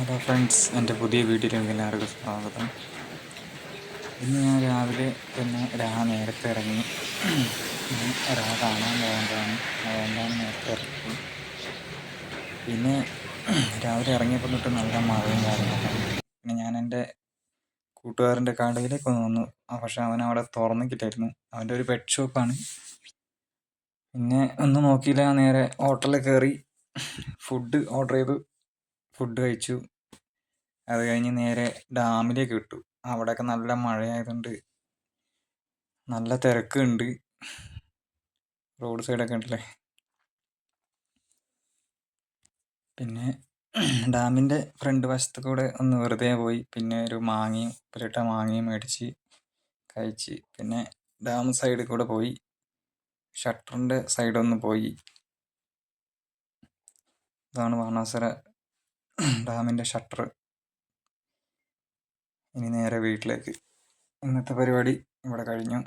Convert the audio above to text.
Hello friends എന്റെ പുതിയ വീഡിയോയിലേക്ക് എല്ലാവർക്കും സ്വാഗതം. ഇന്ന് ഞാൻ രാവിലെ തന്നെ രാ നേരത്തെ ഇറങ്ങി. രാ കാണാൻ പോകേണ്ടതാണ്. അതുകൊണ്ടാണ് നേരത്തെ ഇറങ്ങി പിന്നെ രാവിലെ ഇറങ്ങിയപ്പോൾ തൊട്ട് നല്ല മഴയും കാര്യങ്ങളൊക്കെ. പിന്നെ ഞാൻ എന്റെ കൂട്ടുകാരന്റെ കടയിലേക്ക് ഒന്ന് വന്നു. പക്ഷെ അവൻ അവിടെ തുറന്നിട്ടില്ലായിരുന്നു. അവന്റെ ഒരു പെറ്റ് ഷോപ്പാണ് പിന്നെ ഒന്നും നോക്കിയില്ല നേരെ ഹോട്ടലിൽ കയറി ഫുഡ് ഓർഡർ ചെയ്തു. ഫുഡ് കഴിച്ചു. അത് കഴിഞ്ഞ് നേരെ ഡാമിലേക്ക് വിട്ടു അവിടെയൊക്കെ നല്ല മഴയായതുകൊണ്ട് നല്ല തിരക്കുണ്ട്. റോഡ് സൈഡൊക്കെ ഉണ്ടല്ലേ? പിന്നെ ഡാമിന്റെ ഫ്രണ്ട് വശത്ത് കൂടെ ഒന്ന് വെറുതെ പോയി. പിന്നെ ഒരു മാങ്ങയും ഉപ്പിലിട്ട മാങ്ങയും മേടിച്ച് കഴിച്ച്. പിന്നെ ഡാം സൈഡിൽ കൂടെ പോയി. ഷട്ടറിന്റെ സൈഡൊന്ന് പോയി. ഇതാണ് ബാണാസുര ഡാമിന്റെ ഷട്ടർ ഇനി നേരെ വീട്ടിലേക്ക്. ഇന്നത്തെ പരിപാടി ഇവിടെ കഴിഞ്ഞു.